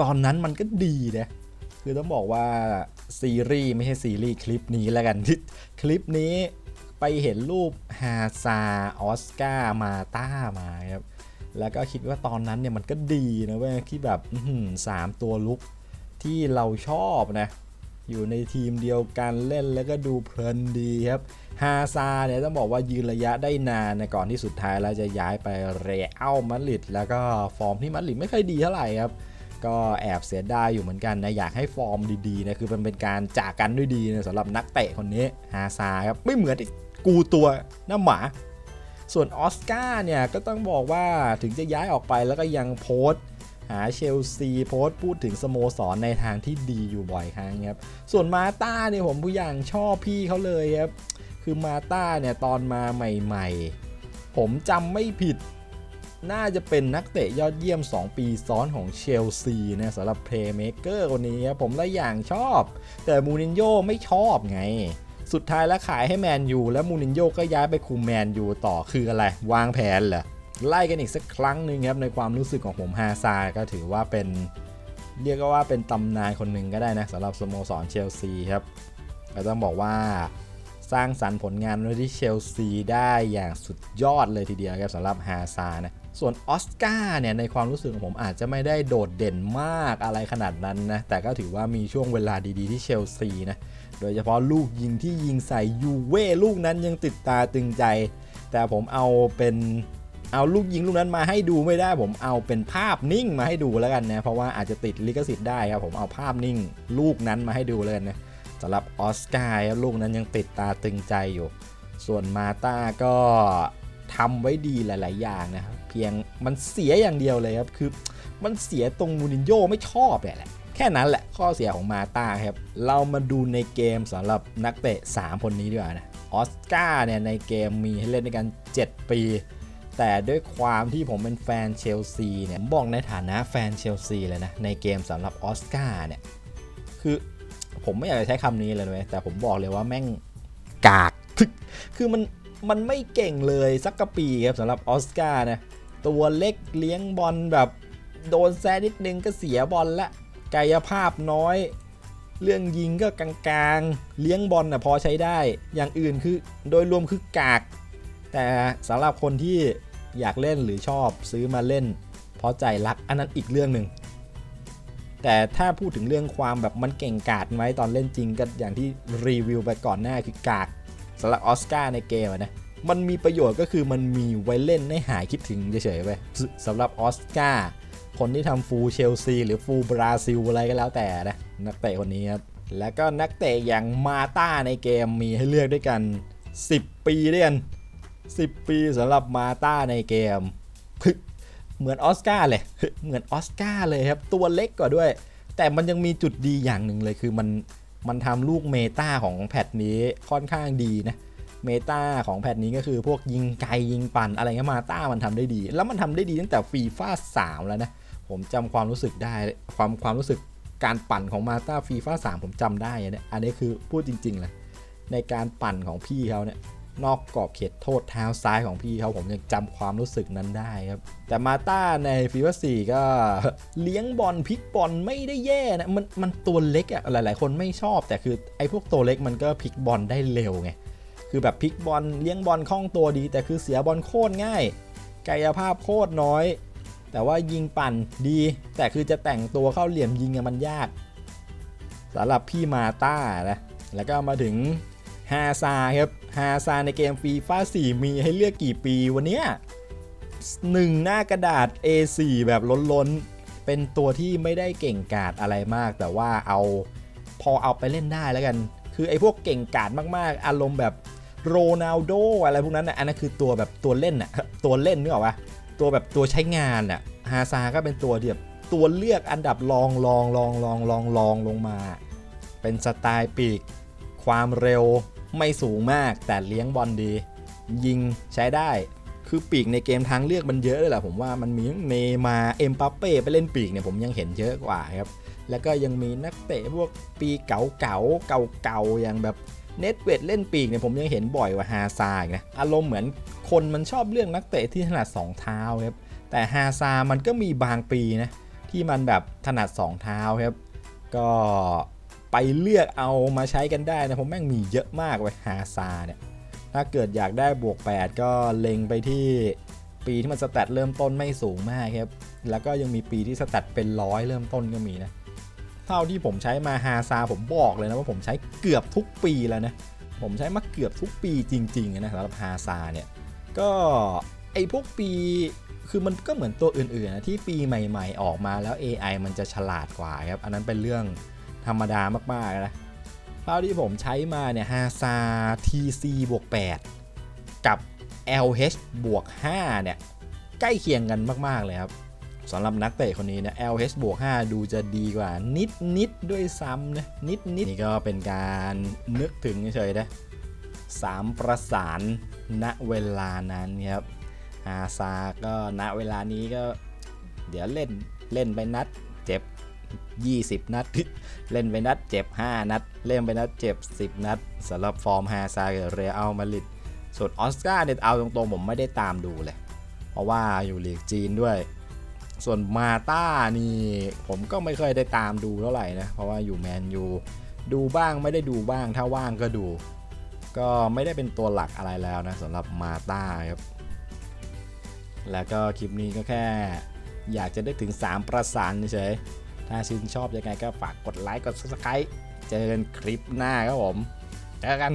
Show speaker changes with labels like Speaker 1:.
Speaker 1: ตอนนั้นมันก็ดีนะคือต้องบอกว่าซีรีส์ไม่ใช่ซีรีส์คลิปนี้แล้วกันที่คลิปนี้ไปเห็นรูปฮาซาออสการ์มาต้ามาครับแล้วก็คิดว่าตอนนั้นเนี่ยมันก็ดีนะเว้ยที่แบบสามตัวลุกที่เราชอบนะอยู่ในทีมเดียวกันเล่นแล้วก็ดูเพลินดีครับฮาซาเนี่ยต้องบอกว่ายืนระยะได้นานนะก่อนที่สุดท้ายแล้วจะย้ายไปเรอัลมาดริดแล้วก็ฟอร์มที่มาดริดไม่ค่อยดีเท่าไหร่ครับ ก็แอบเสียดายอยู่เหมือนกันนะ อยากให้ฟอร์มดีๆนะคือมันเป็นการจากกันด้วยดีนะสำหรับนักเตะคนนี้ฮาซาครับไม่เหมือนกูตัวหน้าหมาส่วนออสการ์เนี่ย ก็ต้องบอกว่าถึงจะย้ายออกไปแล้วก็ยังโพสต์ หาเชลซีโพสต์พูดถึงสโมสรในทางที่ดีอยู่บ่อยครั้งครับ ส่วนมาต้าเนี่ยผมผู้อย่างชอบพี่เขาเลยครับ คือมาต้าเนี่ย ตอนมาใหม่ๆ ผมจำไม่ผิด น่าจะเป็นนักเตะยอดเยี่ยม 2 ปีซ้อนของเชลซีนะสำหรับเพลย์เมเกอร์คนนี้ครับผมละอย่างชอบ แต่มูนินโญ่ไม่ชอบไง สุดท้ายแล้วขายให้แมนยูแล้วมูนินโญ่ก็ย้ายไปคุมแมนยูต่อคืออะไร วางแผนเหรอไล่กันอีกสักครั้งหนึ่งครับในความรู้สึกของผมฮาซาก็ถือว่าเป็น เรียกว่าเป็นตำนานคนหนึ่งก็ได้นะสำหรับสโมสรเชลซีครับก็ต้องบอกว่า สร้างสรรค์ผลงานไว้ที่เชลซีได้อย่างสุดยอดเลยทีเดียวครับสำหรับฮาซานะส่วนออสการ์เนี่ยในความรู้สึกของผมอาจจะไม่ได้โดดเด่นมากอะไรขนาดนั้นนะ แต่ก็ถือว่ามีช่วงเวลาดีๆที่เชลซีนะ โดยเฉพาะลูกยิงที่ยิงใส่ยูเว่ลูกนั้นยังติดตาตึงใจ แต่ผมเอาเป็นเอาลูกยิงลูกนั้นมาให้ดูไม่ได้ผมเอาเป็นภาพนิ่งมาให้ดูแล้วกันนะ เพราะว่าอาจจะติดลิขสิทธิ์ได้ครับผมเอาภาพนิ่ง ลูกนั้นมาให้ดูเลยนะ สำหรับออสการ์ลูกนั้นยังติดตาตึงใจอยู่ ส่วนมาตาก็ทำไว้ดีหลาย ๆ อย่างนะครับ เพียงมันเสียอย่างเดียวเลยครับ คือมันเสียตรงมูนินโญ่ไม่ชอบแหละ แค่นั้นแหละข้อเสียของมาตาครับ เรามาดูในเกมสำหรับนักเตะ 3 คนนี้ดีกว่านะออสการ์เนี่ยในเกมมีให้เล่นด้วยกัน 7 ปี แต่ด้วยความที่ผมเป็นแฟนเชลซีเนี่ยผมบอกในฐานะแฟนเชลซีเลยนะ ในเกมสำหรับออสการ์เนี่ย คือ ผมไม่อยากจะใช้คำนี้เลยนะแต่ผมบอกเลยว่าแม่งกากคือมันมันไม่เก่งเลยสักกะปีครับสำหรับออสการ์นะตัวเล็กเลี้ยงบอลแบบโดนแซนิดนึงก็เสียบอลละกายภาพน้อย เรื่องยิงก็กลางๆ เลี้ยงบอลนะพอใช้ได้ อย่างอื่นคือโดยรวมคือกาก แต่สำหรับคนที่อยากเล่นหรือชอบซื้อมาเล่น เพราะใจรักอันนั้นอีกเรื่องหนึ่ง แต่ถ้าพูดถึงเรื่องความแบบมันเก่งกาจไหมตอนเล่นจริงก็อย่างที่รีวิวไปก่อนหน้าคือกากสำหรับออสการ์ในเกมนะมันมีประโยชน์ก็คือมันมีไว้เล่นให้หายคิดถึงเฉยๆไปสำหรับออสการ์คนที่ทำฟูลเชลซีหรือฟูลบราซิลอะไรก็แล้วแต่นะนักเตะคนนี้ครับแล้วก็นักเตะอย่างมาต้าในเกมมีให้เลือกด้วยกัน 10 ปีด้วยกัน 10 ปีสำหรับมาต้าในเกม เหมือนออสการ์เลย เหมือนออสการ์เลยครับ ตัวเล็กกว่าด้วย แต่มันยังมีจุดดีอย่างหนึ่งเลยคือมันมันทำลูกเมตาของแพทนี้ค่อนข้างดีนะเมตาของแพทนี้ก็คือพวกยิงไกลยิงปั่นอะไรเงี้ยมาต้ามันทำได้ดี แล้วมันทำได้ดีตั้งแต่ฟีฟ่าสามแล้วนะ ผมจำความรู้สึกได้ความความรู้สึกการปั่นของมาต้าฟีฟ่าสามผมจำได้เนี่ยอันนี้คือพูดจริงๆเลยในการปั่นของพี่เขาเนี่ย นอกกรอบเขตโทษเท้าซ้ายของพี่เขาผมยังจำความรู้สึกนั้นได้ครับ แต่มาต้าในฟีฟ่าสี่ก็เลี้ยงบอลพลิกบอลไม่ได้แย่นะมันมันตัวเล็กอะหลาย ๆ คนไม่ชอบ แต่คือไอ้พวกตัวเล็กมันก็พลิกบอลได้เร็วไงคือแบบพลิกบอลเลี้ยงบอลคล่องตัวดี แต่คือเสียบอลโคตรง่าย กายภาพโคตรน้อย แต่ว่ายิงปั่นดี แต่คือจะแต่งตัวเข้าเหลี่ยมยิงมันยากสำหรับพี่มาต้านะแล้วก็มาถึงฮาซาครับ ฮาซาในเกมฟีฟ่า4มีให้เลือกกี่ปีวันเนี้ยหนึ่งหน้ากระดาษ A4 แบบล้นๆ เป็นตัวที่ไม่ได้เก่งกาจอะไรมาก แต่ว่าเอาพอเอาไปเล่นได้แล้วกัน คือไอ้พวกเก่งกาจมากๆ อารมณ์แบบโรนัลโดอะไรพวกนั้นนะอันนั้นคือตัวแบบตัวเล่นอะตัวเล่นนึกออกปะตัวแบบตัวใช้งานอะฮาซาก็เป็นตัวที่แบบตัวเลือกอันดับรองรองรองรองรองรองลงมา เป็นสไตล์ปีก ความเร็ว ไม่สูงมากแต่เลี้ยงบอลดี ยิงใช้ได้คือปีกในเกมทางเลือกมันเยอะเลยแหละผมว่ามันมีเนมาเอ็มปัปเป้ไปเล่นปีกเนี่ยผมยังเห็นเยอะกว่าครับ แล้วก็ยังมีนักเตะพวกปีเก่าเก่าเก่าๆอย่างแบบเน็ตเวดเล่นปีกเนี่ยผมยังเห็นบ่อยกว่าฮาซาอีกนะอารมณ์เหมือนคนมันชอบเรื่องนักเตะที่ถนัดสองเท้าครับแต่ฮาซามันก็มีบางปีนะที่ที่มันแบบถนัด2เท้าครับก็ ไปเลือกเอามาใช้กันได้นะผมแม่งมีเยอะมากเว้ยฮาซาเนี่ยถ้าเกิดอยากได้บวก 8 ก็เล็งไปที่ปีที่มันสแตทเริ่มต้นไม่สูงมากครับ แล้วก็ยังมีปีที่สแตทเป็นร้อยเริ่มต้นก็มีนะ เท่าที่ผมใช้มาฮาซาผมบอกเลยนะว่าผมใช้เกือบทุกปีแล้วนะ ผมใช้มาเกือบทุกปีจริงๆนะสำหรับฮาซาเนี่ย ก็ไอพวกปีคือมันก็เหมือนตัวอื่นๆนะที่ปีใหม่ ๆ ออกมาแล้ว AI มันจะฉลาดกว่าครับ อันนั้นเป็นเรื่อง ธรรมดามากๆนะเท่าที่ผมใช้มาเนี่ยฮาซา TC บวก8กับ LH บวก5เนี่ย ใกล้เคียงกันมาก ๆ เลยครับสำหรับนักเตะคนนี้เนี่ย LH บวก5ดูจะดีกว่า นิดนิดๆด้วยซ้ำนะนิดนิดๆนี่ก็เป็นการนึกถึงเฉยๆนะสามประสานณเวลานั้นครับอาซาก็ณเวลานี้ก็ เดี๋ยวเล่นเล่นไปนัดเจ็บ 20 นัด เล่นไปนัดเจ็บ 5 นัด เล่นไปนัดเจ็บ 10 นัดสำหรับฟอร์มฮาซากับเรอัลมาริดส่วนออสการ์เนี่ยเอาตรงๆ ผมไม่ได้ตามดูเลย เพราะว่าอยู่ลีกจีนด้วย ส่วนมาต้านี่ผมก็ไม่เคยได้ตามดูเท่าไหร่นะ เพราะว่าอยู่แมนยูดูบ้างไม่ได้ดูบ้างถ้าว่างก็ดู ก็ไม่ได้เป็นตัวหลักอะไรแล้วนะสำหรับมาต้าครับ แล้วก็คลิปนี้ก็แค่ อยากจะได้ถึง 3 ประสานเฉย ถ้าชื่นชอบยังไงก็ฝากกดไลค์กด subscribe เจอกันคลิปหน้าครับผม เจอกัน